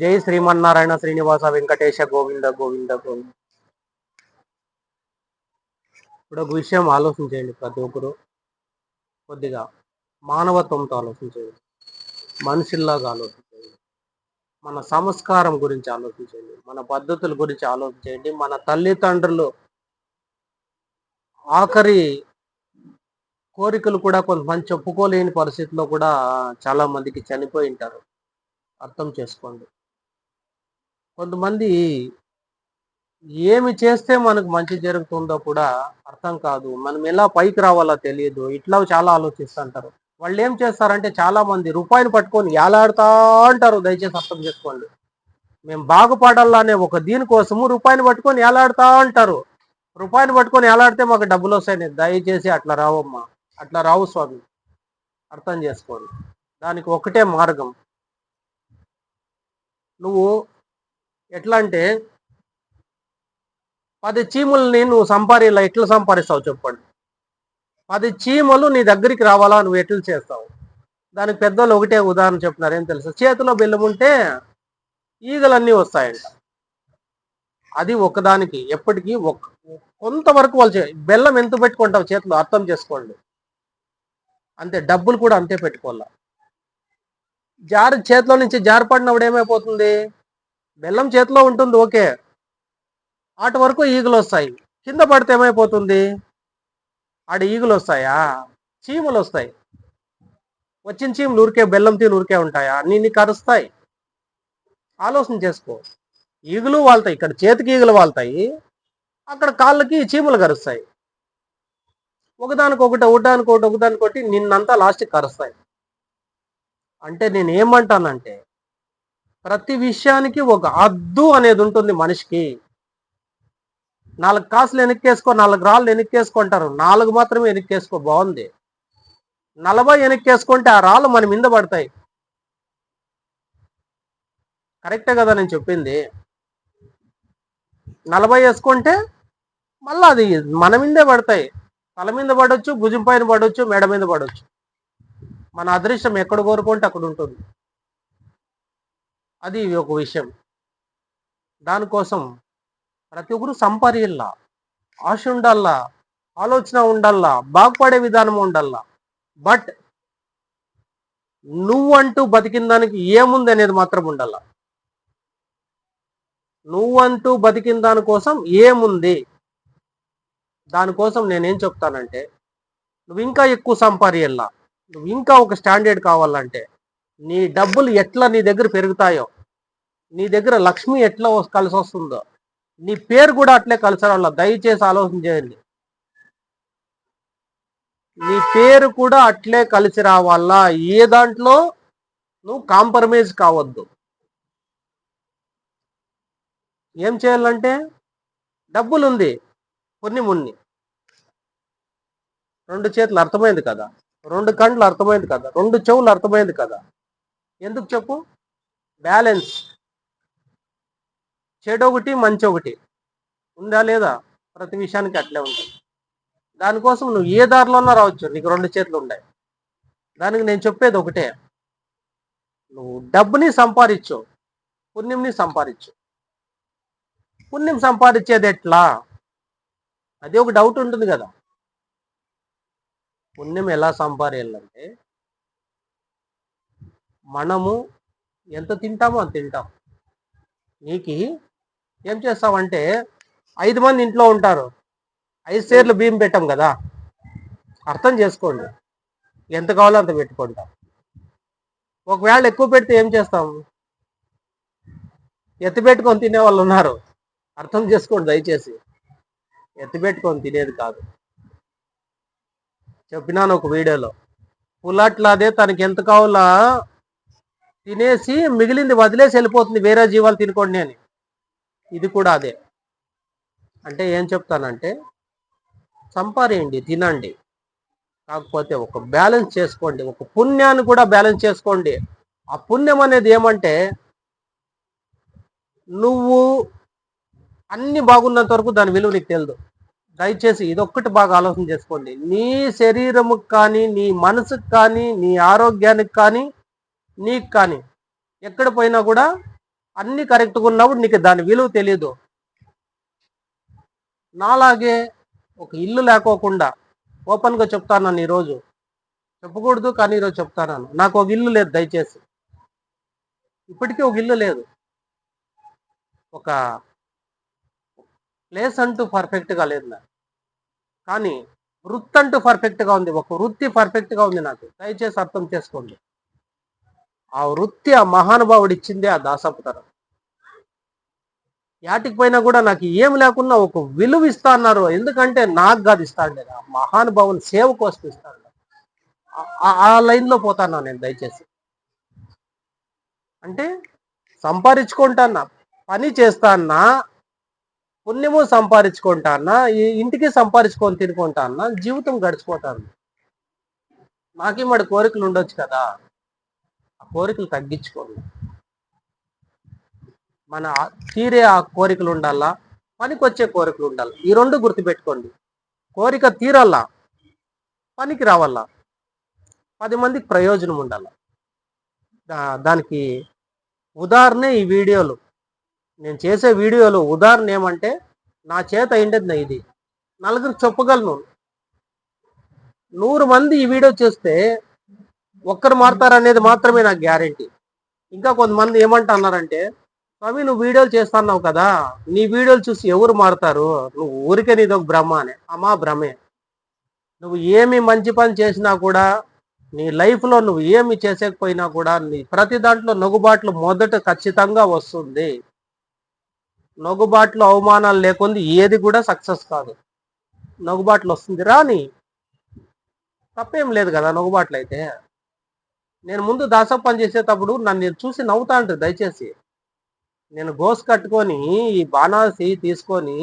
జై శ్రీమన్నారాయణ శ్రీనివాస వెంకటేశ గోవింద గోవింద గోవింద. ఇప్పుడు ఒక విషయం ఆలోచించండి ప్రతి ఒక్కరు. కొద్దిగా మానవత్వంతో ఆలోచించండి మనుషుల్లాగా ఆలోచించండి మన సంస్కారం గురించి ఆలోచించండి మన పద్ధతుల గురించి ఆలోచించండి మన తల్లిదండ్రులు ఆఖరి కోరికలు కూడా కొంతమంది చెప్పుకోలేని పరిస్థితిలో కూడా చాలా మందికి చనిపోయి ఉంటారు. అర్థం చేసుకోండి. కొంతమంది ఏమి చేస్తే మనకు మంచి జరుగుతుందో కూడా అర్థం కాదు. మనం ఎలా పైకి రావాలో తెలియదు. ఇట్లా చాలా ఆలోచిస్తుంటారు. వాళ్ళు ఏం చేస్తారంటే చాలా మంది రూపాయిని పట్టుకొని ఏలాడుతా ఉంటారు దయచేసి అర్థం చేసుకోండి. మేము బాగుపడాలనే ఒక దీనికోసము రూపాయిని పట్టుకొని ఏలాడుతా ఉంటారు రూపాయిని పట్టుకొని ఏలాడితే మాకు డబ్బులు వస్తాయి దయచేసి అట్లా రావమ్మా. అట్లా రావు స్వామి. అర్థం చేసుకోండి. దానికి ఒకటే మార్గం. నువ్వు ఎట్లా అంటే పది చీముల్ని నువ్వు సంపాదిలా ఎట్లా సంపాదిస్తావు చెప్పండి. పది చీమలు నీ దగ్గరికి రావాలా? నువ్వు ఎట్లు చేస్తావు? దానికి పెద్దలు ఒకటే ఉదాహరణ చెప్తున్నారు. ఏం తెలుసు? చేతిలో బెల్లం ఉంటే ఈగలన్నీ వస్తాయంట. అది ఒకదానికి ఎప్పటికీ ఒక కొంతవరకు వాళ్ళు బెల్లం ఎంత పెట్టుకుంటావు చేతిలో? అర్థం చేసుకోండి. అంతే డబ్బులు కూడా అంతే పెట్టుకోవాలా. జారి చేతిలో నుంచి జారిపడినప్పుడు ఏమైపోతుంది? బెల్లం చేతిలో ఉంటుంది ఓకే. ఆట వరకు ఈగలు వస్తాయి. కింద పడితే ఏమైపోతుంది? ఆడ ఈగలు వస్తాయా? చీమలు వస్తాయి. వచ్చిన చీమలు ఊరికే బెల్లం తిని ఊరికే ఉంటాయా? నిన్ను కరుస్తాయి. ఆలోచన చేసుకో. ఈగలు వాళ్తాయి ఇక్కడ చేతికి ఈగలు వాళ్తాయి అక్కడ కాళ్ళకి చీమలు కరుస్తాయి. ఒకదానికొకటి ఒకటి ఒకదానికొకటి నిన్నంతా లాస్ట్కి కరుస్తాయి. అంటే నేను ఏమంటానంటే ప్రతి విషయానికి ఒక అద్దు అనేది ఉంటుంది మనిషికి. నాలుగు కాసులు వెనక్కేసుకో నాలుగు రాళ్ళు వెనక్కేసుకుంటారు నాలుగు మాత్రమే వెనక్కేసుకో బాగుంది. నలభై వెనక్కేసుకుంటే ఆ రాళ్ళు మన మీద పడతాయి. కరెక్టే కదా నేను చెప్పింది. నలభై వేసుకుంటే మళ్ళీ అది మన మీదే పడతాయి. తల మీద పడవచ్చు భుజం పైన పడవచ్చు మెడ మీద పడవచ్చు మన అదృష్టం ఎక్కడ కోరుకుంటే అక్కడ ఉంటుంది. అది ఒక విషయం. దానికోసం ప్రతి ఒక్కరు సంపాదిల్లా ఆశ ఉండాలా ఆలోచన ఉండాలా బాగుపడే విధానం ఉండాలా బట్ నువ్వంటూ బతికిన దానికి ఏముంది అనేది మాత్రం ఉండాల నువ్వంటూ బతికిన దానికోసం ఏముంది? దానికోసం నేనేం చెప్తానంటే నువ్వు ఇంకా ఎక్కువ సంపాదిల్లా నువ్వు ఇంకా ఒక స్టాండర్డ్ కావాలంటే నీ డబ్బులు ఎట్లా నీ దగ్గర పెరుగుతాయో నీ దగ్గర లక్ష్మి ఎట్లా కలిసి వస్తుందో. నీ పేరు కూడా అట్లే కలిసి రావాల? దయచేసి ఆలోచన చేయండి. నీ పేరు కూడా అట్లే కలిసి రావాలా? ఏ దాంట్లో? నువ్వు కాంప్రమైజ్ కావద్దు. ఏం చేయాలంటే డబ్బులు ఉంది కొన్ని మున్ని. రెండు చేతులు అర్థమైంది కదా? రెండు కండ్లు అర్థమైంది కదా? రెండు చెవులు అర్థమైంది కదా? ఎందుకు చెప్పు? బ్యాలెన్స్. చెడు ఒకటి మంచి ఒకటి ఉందా లేదా? ప్రతి విషయానికి అట్లే ఉంటుంది. దానికోసం నువ్వు ఏ దారిలోన్నా రావచ్చు. నీకు రెండు చేతులు ఉన్నాయి దానికి నేను చెప్పేది ఒకటే. నువ్వు డబ్బుని సంపాదించు. పుణ్యంని సంపాదించు. పుణ్యం సంపాదించేది ఎట్లా? అది ఒక డౌట్ ఉంటుంది కదా. పుణ్యం ఎలా సంపాదించాలంటే మనము ఎంత తింటామో అంత తింటాం. నీకు ఏం చేస్తామంటే ఐదు మంది ఇంట్లో ఉంటారు. ఐదు సేర్లు బియ్యం పెట్టాం కదా. అర్థం చేసుకోండి. ఎంత కావాలో అంత పెట్టుకుంటాం ఒకవేళ ఎక్కువ పెడితే ఏం చేస్తాం? ఎత్తిపెట్టుకొని తినే వాళ్ళు ఉన్నారు. అర్థం చేసుకోండి దయచేసి. ఎత్తిపెట్టుకొని తినేది కాదు. చెప్పినాను ఒక వీడియోలో. పుల్లట్లాదే తనకి ఎంత కావాలా తినేసి మిగిలింది వదిలేసి వెళ్ళిపోతుంది. వేరే జీవాలు తినుకోండి అని. ఇది కూడా అదే. అంటే ఏం చెప్తానంటే సంపారేయండి తినండి. కాకపోతే ఒక బ్యాలెన్స్ చేసుకోండి ఒక పుణ్యాన్ని కూడా బ్యాలెన్స్ చేసుకోండి. ఆ పుణ్యం అనేది ఏమంటే నువ్వు అన్ని బాగున్నంత వరకు దాని విలువ నీకు తెలియదు దయచేసి ఇదొక్కటి బాగా ఆలోచన చేసుకోండి. నీ శరీరముకు కానీ నీ మనసుకు కానీ నీ ఆరోగ్యానికి కానీ నీకు కానీ ఎక్కడ పోయినా కూడా అన్ని కరెక్ట్గా ఉన్నప్పుడు నీకు దాని విలువ తెలియదు నాలాగే ఒక ఇల్లు లేకోకుండా ఓపెన్గా చెప్తాను ఈరోజు చెప్పకూడదు కానీ ఈరోజు చెప్తాను నాకు ఒక ఇల్లు లేదు దయచేసి. ఇప్పటికీ ఒక ఇల్లు లేదు. ఒక ప్లేస్ అంటూ పర్ఫెక్ట్గా లేదు నాకు. కానీ వృత్తి అంటూ పర్ఫెక్ట్గా ఉంది. ఒక వృత్తి పర్ఫెక్ట్గా ఉంది నాకు. దయచేసి అర్థం చేసుకోండి. ఆ వృత్తి ఆ మహానుభావుడు ఇచ్చిందే ఆ దాసపుతరం. యాటికి పోయినా కూడా నాకు ఏం లేకున్నా ఒక విలువ ఇస్తా అన్నారు. ఎందుకంటే నాకు కాదు ఇస్తాను ఆ మహానుభావుని సేవ కోసం ఇస్తాను ఆ- లైన్లో పోతాను నేను దయచేసి. అంటే సంపాదించుకుంటానా పని చేస్తానా పుణ్యము సంపాదించుకుంటానా ఈ ఇంటికి సంపాదించుకొని తినుకుంటానా జీవితం గడిచిపోతాను. నాకే మరి కోరికలు ఉండొచ్చు కదా? కోరికలు తగ్గించుకోండి మన తీరే ఆ కోరికలు ఉండాలా? పనికొచ్చే కోరికలు ఉండాలి? ఈ రెండు గుర్తుపెట్టుకోండి. కోరిక తీరాలా? పనికి రావాలా? పది మందికి ప్రయోజనం ఉండాలి? దానికి ఉదాహరణ ఈ వీడియోలు. నేను చేసే వీడియోలు ఉదాహరణ ఏమంటే నా చేత అయిండేది నా ఇది. నలుగురికి చెప్పగలను. నూరు మంది ఈ వీడియో చూస్తే ఒక్కరు మారుతారనేది మాత్రమే నాకు గ్యారంటీ. ఇంకా కొంతమంది ఏమంటున్నారంటే స్వామి నువ్వు వీడియోలు చేస్తున్నావు కదా నీ వీడియోలు చూసి ఎవరు మారుతారు? నువ్వు ఊరికే నీది ఒక భ్రమ అని. అమ్మా భ్రమే. నువ్వు ఏమి మంచి పని చేసినా కూడా నీ లైఫ్లో నువ్వు ఏమి చేసేకపోయినా కూడా నీ ప్రతి దాంట్లో నొగుబాట్లు మొదట ఖచ్చితంగా వస్తుంది. నొగుబాట్లు అవమానాలు లేకుండా ఏది కూడా సక్సెస్ కాదు. నొగుబాట్లు వస్తుంది రాని తప్పేం లేదు కదా నొగుబాట్లు అయితే నేను ముందు దాసప్ప పని చేసేటప్పుడు నన్ను చూసి నవ్వుతా అంటారు దయచేసి. నేను గోస్ కట్టుకొని ఈ బాణాసి తీసుకొని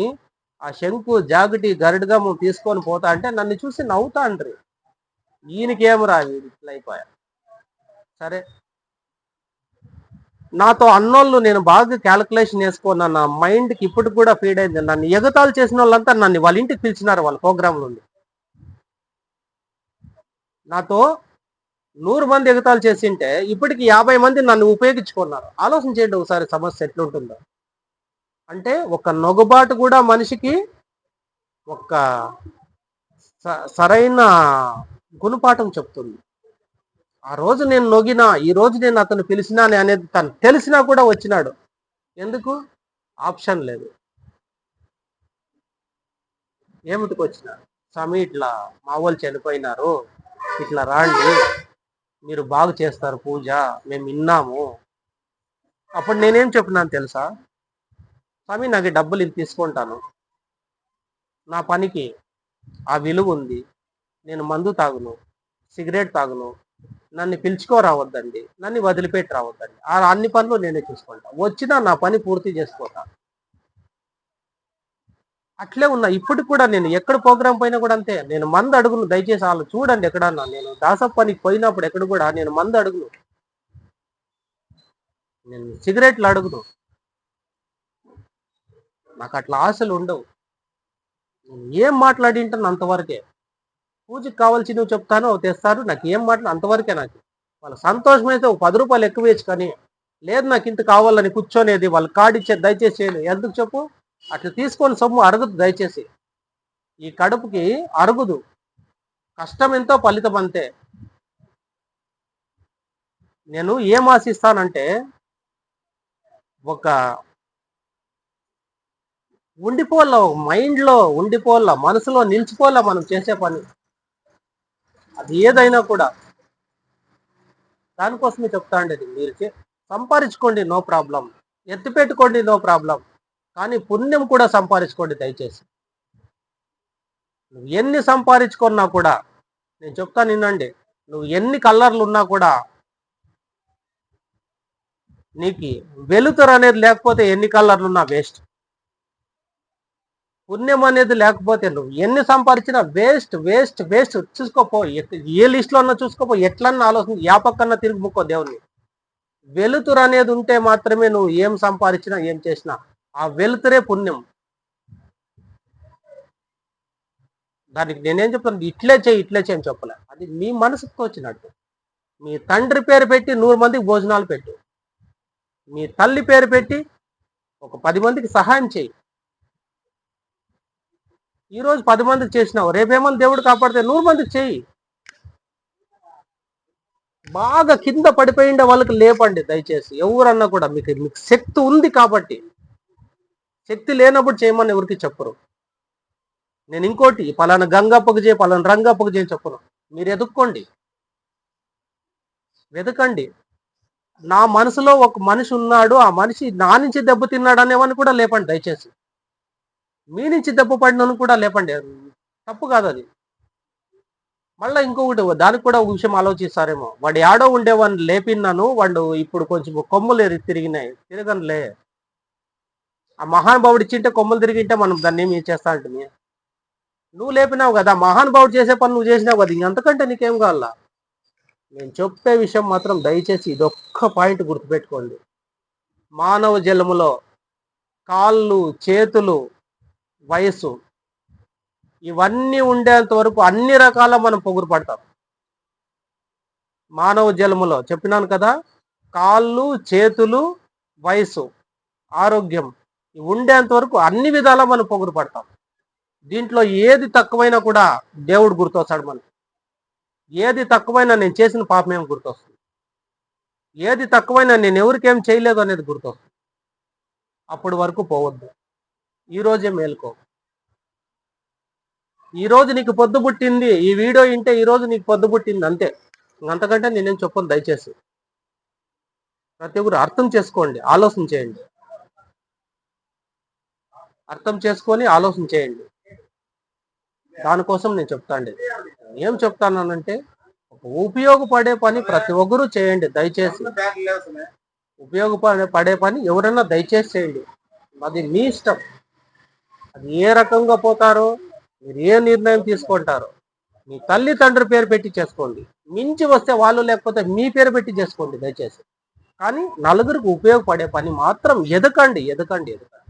ఆ శంకు జాగటి గరుడుగా తీసుకొని పోతా అంటే నన్ను చూసి నవ్వుతా అంటారు. ఈయనకేమరా వీడు ఇట్లా అయిపోయా? సరే. నాతో అన్నోళ్ళు నేను బాగా క్యాలిక్యులేషన్ వేసుకున్నా నా మైండ్కి ఇప్పుడు కూడా ఫీడ్ అయింది. నన్ను ఎగతాలు చేసిన వాళ్ళంతా నన్ను వాళ్ళ ఇంటికి పిలిచినారు వాళ్ళ ప్రోగ్రాంలు నాతో నూరు మంది ఎగతాలు చేసింటే ఇప్పటికి యాభై మంది నన్ను ఉపయోగించుకున్నారు. ఆలోచన చేయండి ఒకసారి సమస్య ఎట్లుంటుందో. అంటే ఒక నొగబాటు కూడా మనిషికి ఒక స- సరైన గుణపాఠం చెప్తుంది. ఆ రోజు నేను నొగినా ఈ రోజు నేను అతను పిలిచినా అనేది తను తెలిసినా కూడా వచ్చినాడు. ఎందుకు? ఆప్షన్ లేదు. ఏమిటికి వచ్చిన? స్వామి ఇట్లా మా వాళ్ళు చనిపోయినారు. ఇట్లా రాండి. మీరు బాగు చేస్తారు పూజ మేము విన్నాము. అప్పుడు నేనేం చెప్పినాను తెలుసా? స్వామి నాకు డబ్బులు ఇది తీసుకుంటాను. నా పనికి ఆ విలువ ఉంది. నేను మందు తాగును సిగరెట్ తాగును. నన్ను పిలుచుకో రావద్దండి నన్ను వదిలిపెట్టి రావద్దండి. ఆ అన్ని పనులు నేనే చూసుకుంటా. వచ్చినా నా పని పూర్తి చేసుకుంటాను అట్లే ఉన్నా. ఇప్పుడు కూడా నేను ఎక్కడ ప్రోగ్రామ్ పోయినా కూడా అంతే. నేను మందు అడుగును. దయచేసి వాళ్ళు చూడండి ఎక్కడన్నా. నేను దాసప్పనికి పోయినప్పుడు ఎక్కడ కూడా నేను మందు అడుగును. నేను సిగరెట్లు అడుగును. నాకు అట్లా ఆశలు ఉండవు. నేను ఏం మాట్లాడింటాను అంతవరకే. పూజకి కావాల్సి నువ్వు చెప్తాను అవి నాకు ఏం మాట్లా అంతవరకే నాకు. వాళ్ళ సంతోషం అయితే ఒక పది రూపాయలు ఎక్కువ వేయచ్చు కానీ లేదు నాకు ఇంత కావాలని కూర్చొనేది వాళ్ళు కార్డు ఇచ్చేది దయచేసి ఎందుకు చెప్పు? అట్లా తీసుకొని సొమ్ము అరగదు దయచేసి. ఈ కడుపుకి అరుగుదు. కష్టం ఎంతో ఫలితం అంతే. నేను ఏం ఆశిస్తానంటే ఒక ఉండిపోల మైండ్లో ఉండిపోల మనసులో నిలిచిపోలే మనం చేసే పని. అది ఏదైనా కూడా. దానికోసమే చెప్తా ఉండేది. మీరు సంపాదించుకోండి నో ప్రాబ్లం. ఎత్తిపెట్టుకోండి నో ప్రాబ్లం. కానీ పుణ్యం కూడా సంపాదించుకోండి దయచేసి. నువ్వు ఎన్ని సంపాదించుకున్నా కూడా నేను చెప్తా నిన్నండి నువ్వు ఎన్ని కలర్లు ఉన్నా కూడా నీకు వెలుతురు అనేది లేకపోతే ఎన్ని కలర్లు ఉన్నా వేస్ట్. పుణ్యం అనేది లేకపోతే నువ్వు ఎన్ని సంపాదించినా వేస్ట్ వేస్ట్ వేస్ట్. చూసుకోపో ఏ లిస్ట్లో అన్నా చూసుకోపో ఎట్లన్నా ఆలోచన యా తిరిగి ముక్కో దేవుని వెలుతురు అనేది ఉంటే మాత్రమే నువ్వు ఏం సంపాదించినా ఏం చేసినా ఆ వెలుతురే పుణ్యం. దానికి నేనేం చెప్తాను? ఇట్లే చేయి ఇట్లే చేయని చెప్పలే. అది మీ మనసుకు వచ్చినట్టు మీ తండ్రి పేరు పెట్టి నూరు మందికి భోజనాలు పెట్టు. మీ తల్లి పేరు పెట్టి ఒక పది మందికి సహాయం చేయి. ఈరోజు పది మందికి చేసినావు. రేపేమని దేవుడు కాపాడితే నూరు మందికి చేయి. బాగా కింద పడిపోయిండే వాళ్ళకి లేపండి దయచేసి. ఎవరన్నా కూడా మీకు మీకు శక్తి ఉంది కాబట్టి. శక్తి లేనప్పుడు చేయమని ఎవరికి చెప్పరు. నేను ఇంకోటి పలానా గంగప్పకు చేయి పలానా రంగప్పకు చేయి చెప్పను. మీరు ఎదుక్కోండి. వెతకండి నా మనసులో ఒక మనిషి ఉన్నాడు ఆ మనిషి నా నుంచి దెబ్బతిన్నాడు అనేవని కూడా లేపండి దయచేసి. మీ నుంచి దెబ్బ పడినని కూడా లేపండి. తప్పు కాదు అది. మళ్ళీ ఇంకొకటి దానికి కూడా ఒక విషయం ఆలోచిస్తారేమో. వాడు యాడో ఉండేవాడిని లేపిన్నాను వాడు ఇప్పుడు కొంచెం కొమ్ములు తిరిగినాయి. తిరగనులే. ఆ మహానుభావుడు ఇచ్చింటే కొమ్మలు తిరిగింటే మనం దాన్ని ఏమి చేస్తా అంటే నువ్వు లేపినావు కదా మహానుభావుడు చేసే పని నువ్వు చేసినావు కదా ఇంకంతకంటే నీకేం కావాలా? నేను చెప్పే విషయం మాత్రం దయచేసి ఇదొక్క పాయింట్ గుర్తుపెట్టుకోండి. మానవ జలములో కాళ్ళు చేతులు వయస్సు ఇవన్నీ ఉండేంత వరకు అన్ని రకాల మనం పొగురు పడతాం. మానవ జలములో చెప్పినాను కదా కాళ్ళు చేతులు వయస్సు ఆరోగ్యం ఉండేంత వరకు అన్ని విధాలా మనం పొగుడు పడతాం. దీంట్లో ఏది తక్కువైనా కూడా దేవుడు గుర్తొస్తాడు మనకి. ఏది తక్కువైనా నేను చేసిన పాపమేం గుర్తొస్తుంది? ఏది తక్కువైనా నేను ఎవరికేం చేయలేదు అనేది గుర్తొస్తుంది. అప్పటి వరకు పోవద్దు. ఈరోజే మేల్కో. ఈరోజు నీకు పొద్దు పుట్టింది ఈ వీడియో వింటే ఈరోజు నీకు పొద్దు పుట్టింది అంతే. అంతకంటే నేనేం చెప్పను దయచేసి. ప్రతి ఒక్కరు అర్థం చేసుకోండి ఆలోచన చేయండి. అర్థం చేసుకొని ఆలోచన చేయండి. దానికోసం నేను చెప్తాండి ఏం చెప్తానంటే ఒక ఉపయోగపడే పని ప్రతి ఒక్కరూ చేయండి దయచేసి. ఉపయోగపడే పడే పని ఎవరైనా దయచేసి చేయండి. అది మీ ఇష్టం. అది ఏ రకంగా పోతారో మీరు ఏ నిర్ణయం తీసుకుంటారో మీ తల్లి తండ్రి పేరు పెట్టి చేసుకోండి. మించి వస్తే వాళ్ళు లేకపోతే మీ పేరు పెట్టి చేసుకోండి దయచేసి. కానీ నలుగురికి ఉపయోగపడే పని మాత్రం ఎదకండి ఎదకండి ఎదకండి.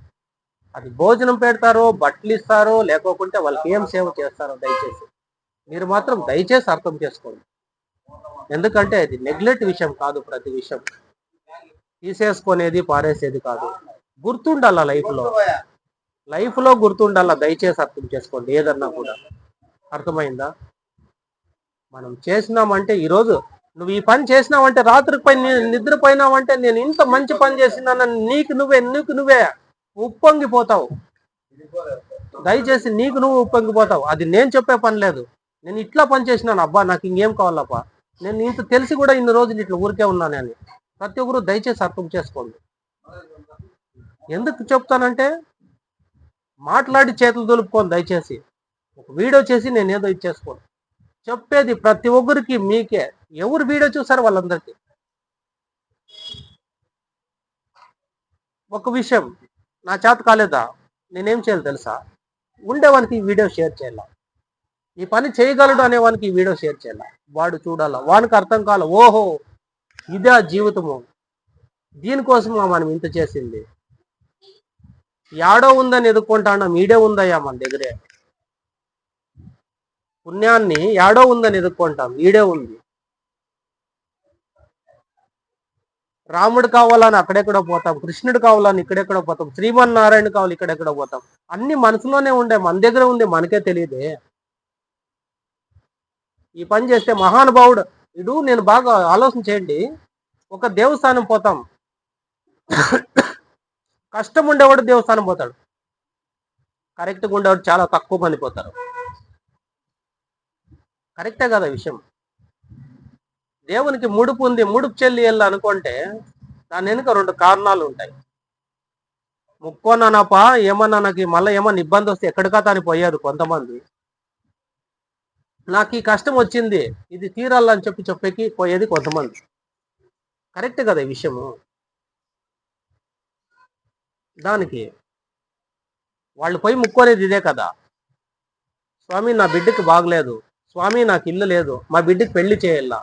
అది భోజనం పెడతారో బట్టలు ఇస్తారో లేకోకుంటే వాళ్ళకి ఏం సేవ చేస్తారో దయచేసి. మీరు మాత్రం దయచేసి అర్థం చేసుకోండి. ఎందుకంటే అది నెగ్లెక్ట్ విషయం కాదు ప్రతి విషయం. తీసేసుకునేది పారేసేది కాదు. గుర్తుండాల లైఫ్లో? లైఫ్లో గుర్తుండాల? దయచేసి అర్థం చేసుకోండి ఏదన్నా కూడా. అర్థమైందా? మనం చేసినామంటే ఈరోజు నువ్వు ఈ పని చేసినావంటే రాత్రి పై నిద్రపోయినావంటే నేను ఇంత మంచి పని చేసినానని నీకు నువ్వే నీకు నువ్వే. ఉప్పొంగిపోతావు. దయచేసి నీకు నువ్వు ఉప్పొంగిపోతావు. అది నేను చెప్పే పని లేదు. నేను ఇట్లా పని చేసినాను. అబ్బా నాకు ఇంకేం కావాలబ్బా. నేను ఇంత తెలిసి కూడా ఇన్ని రోజులు ఇట్లా ఊరికే ఉన్నాను అని. ప్రతి ఒక్కరు దయచేసి అర్థం చేసుకోండి. ఎందుకు చెప్తానంటే మాట్లాడి చేతులు దులుపుకోండి దయచేసి. ఒక వీడియో చేసి నేను ఏదో ఇచ్చేసుకోను చెప్పేది ప్రతి ఒక్కరికి మీకే. ఎవరు వీడియో చూసారు వాళ్ళందరికీ. ఒక విషయం. నా చేత కాలేదా? నేనేం చేయాలి తెలుసా? ఉండేవానికి ఈ వీడియో షేర్ చేయాల? ఈ పని చేయగలడు అనేవానికి ఈ వీడియో షేర్ చేయాల? వాడు చూడాల? వానికి అర్థం కాల ఓహో ఇదే జీవితము. దీనికోసం మనం ఇంత చేసింది? యాడో ఉందని ఎదుర్కొంటాను మీడే ఉందయ్యా మన దగ్గరే. పుణ్యాన్ని యాడో ఉందని ఎదుర్కొంటాం. ఈడే ఉంది. రాముడు కావాలని అక్కడెక్కడ పోతాం కృష్ణుడు కావాలని ఇక్కడెక్కడ పోతాం శ్రీమన్నారాయణ కావాలి ఇక్కడెక్కడ పోతాం. అన్ని మనసులోనే ఉండే మన దగ్గర ఉంది మనకే తెలియదే. ఈ పని చేస్తే మహానుభావుడు ఇడు నేను బాగా ఆలోచన చేయండి. ఒక దేవస్థానం పోతాం. కష్టం ఉండేవాడు దేవస్థానం పోతాడు. కరెక్ట్గా ఉండేవాడు చాలా తక్కువ మంది పోతారు. కరెక్టే కదా విషయం. దేవునికి ముడుపు ఉంది ముడుపు చెల్లి వెళ్ళి అనుకుంటే దాని వెనుక రెండు కారణాలు ఉంటాయి. ముక్కోనానప ఏమన్నా నాకు మళ్ళీ ఏమన్నా ఇబ్బంది వస్తే ఎక్కడికా తాని పోయారు కొంతమంది. నాకు ఈ కష్టం వచ్చింది ఇది తీరాలని చెప్పి చెప్పేకి పోయేది కొంతమంది. కరెక్ట్ కదా ఈ విషయము? దానికి వాళ్ళు పోయి ముక్కోనేది ఇదే కదా. స్వామి నా బిడ్డకి బాగలేదు స్వామి నాకు ఇల్లు లేదు మా బిడ్డకి పెళ్ళి చేయాల?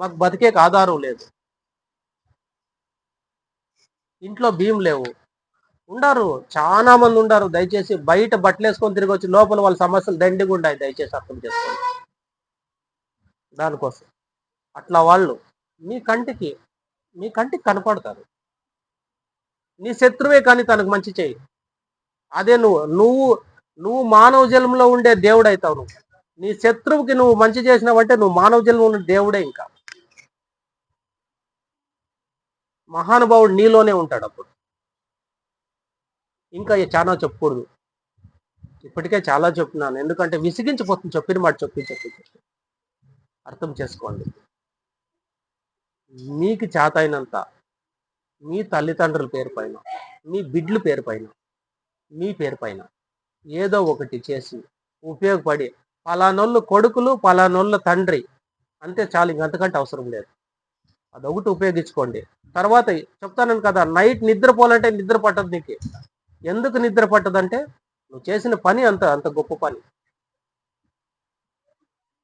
మాకు బతికేకి ఆధారం లేదు. ఇంట్లో బియ్యం లేవు. ఉండరు చాలా మంది ఉండరు. దయచేసి బయట బట్టలేసుకొని తిరిగి వచ్చి లోపల వాళ్ళ సమస్యలు దండిగా ఉన్నాయి దయచేసి అర్థం చేసుకోండి. దానికోసం. అట్లా వాళ్ళు మీ కంటికి మీ కంటికి కనపడతారు. నీ శత్రువే కానీ తనకు మంచి చేయి అదే నువ్వు నువ్వు నువ్వు మానవ జన్మలో ఉండే దేవుడు అవుతావు నువ్వు. నీ శత్రువుకి నువ్వు మంచి చేసినావంటే నువ్వు మానవ జన్మలో ఉండే దేవుడే ఇంకా. మహానుభావుడు నీలోనే ఉంటాడు అప్పుడు. ఇంకా చాలా చెప్పకూడదు. ఇప్పటికే చాలా చెప్తున్నాను. ఎందుకంటే విసిగించిపోతుంది. చెప్పిన మాట చెప్పి చెప్పి చెప్పి. అర్థం చేసుకోండి. మీకు చేతైనంత మీ తల్లిదండ్రుల పేరు పైన మీ బిడ్ల పేరు పైన మీ పేరు పైన ఏదో ఒకటి చేసి ఉపయోగపడి పలానోళ్ళు కొడుకులు పలానోళ్ళ తండ్రి. అంతే చాలు. ఇంకంతకంటే అవసరం లేదు. అదొకటి ఉపయోగించుకోండి. తర్వాత చెప్తాను కదా నైట్ నిద్రపోవాలంటే నిద్ర పట్టదు నీకు. ఎందుకు నిద్ర పట్టదంటే నువ్వు చేసిన పని అంత అంత గొప్ప పని.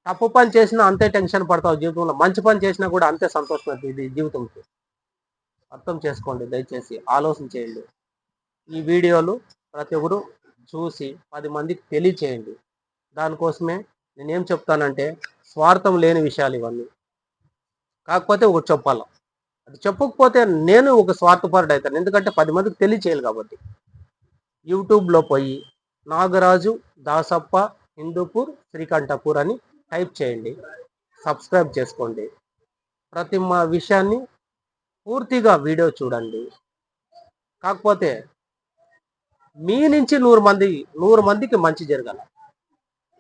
తప్పు పని చేసినా అంతే టెన్షన్ పడతావు జీవితంలో. మంచి పని చేసినా కూడా అంతే సంతోషం ఇది జీవితంకి. అర్థం చేసుకోండి దయచేసి ఆలోచన చేయండి. ఈ వీడియోలు ప్రతి ఒక్కరు చూసి పది మందికి తెలియచేయండి. దానికోసమే నేనేం చెప్తానంటే స్వార్థం లేని విషయాలు ఇవన్నీ. కాకపోతే ఒకటి చెప్పాల. అది చెప్పకపోతే నేను ఒక స్వార్థపరుడు అవుతాను ఎందుకంటే పది మందికి తెలియచేయాలి కాబట్టి. యూట్యూబ్లో పోయి నాగరాజు దాసప్ప హిందూపూర్ శ్రీకంఠపూర్ అని టైప్ చేయండి. సబ్స్క్రైబ్ చేసుకోండి. ప్రతి మా విషయాన్ని పూర్తిగా వీడియో చూడండి. కాకపోతే మీ నుంచి నూరు మంది నూరు మందికి మంచి జరగాల.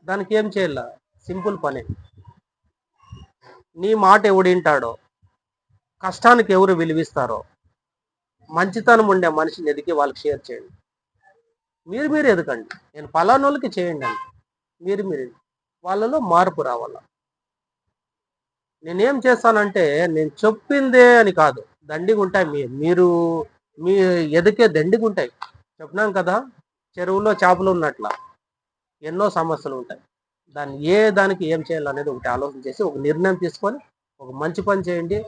దానికి ఏం చేయాల? సింపుల్ పనే. నీ మాట ఎవడింటాడో కష్టానికి ఎవరు విలువిస్తారో మంచితనం ఉండే మనిషిని ఎదిగి వాళ్ళకి షేర్ చేయండి. మీరు మీరు ఎదకండి నేను పలానోళ్ళకి చేయండి అని మీరు మీరు వాళ్ళలో మార్పు రావాల? నేనేం చేస్తానంటే నేను చెప్పిందే అని కాదు. దండిగా ఉంటాయి. మీ మీరు మీ ఎదికే దండిగా ఉంటాయి. చెప్పినాం కదా చెరువులో చేపలు ఉన్నట్ల. ఎన్నో సమస్యలు ఉంటాయి. దాన్ని ఏ దానికి ఏం చేయాలనేది ఒకటి ఆలోచన చేసి ఒక నిర్ణయం తీసుకొని ఒక మంచి పని చేయండి.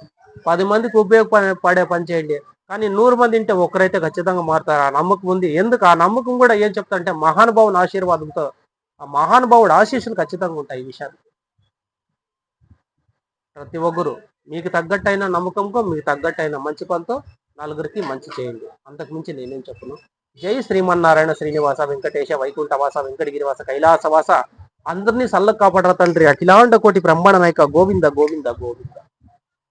పది మందికి ఉపయోగపడే పని చేయండి. కానీ నూరు మంది ఉంటే ఒకరైతే ఖచ్చితంగా మారుతారు. ఆ నమ్మకం ఉంది. ఎందుకు? ఆ నమ్మకం కూడా ఏం చెప్తా అంటే మహానుభావుని ఆశీర్వాదంతో ఆ మహానుభావుడు ఆశీస్సులు ఖచ్చితంగా ఉంటాయి ఈ విషయానికి. ప్రతి ఒక్కరు మీకు తగ్గట్టయిన నమ్మకంతో మీకు తగ్గట్టయిన మంచి పనితో నలుగురికి మంచి చేయండి. అంతకుమించి నేనేం చెప్పను. జై శ్రీమన్నారాయణ శ్రీనివాస వెంకటేశ వైకుంఠవాస వెంకటగిరివాస కైలాసవాస అందరినీ సల్ల కాపాడరా తండ్రి. అఖిలాండ కోటి బ్రహ్మాండ నాయక గోవింద గోవింద గోవింద.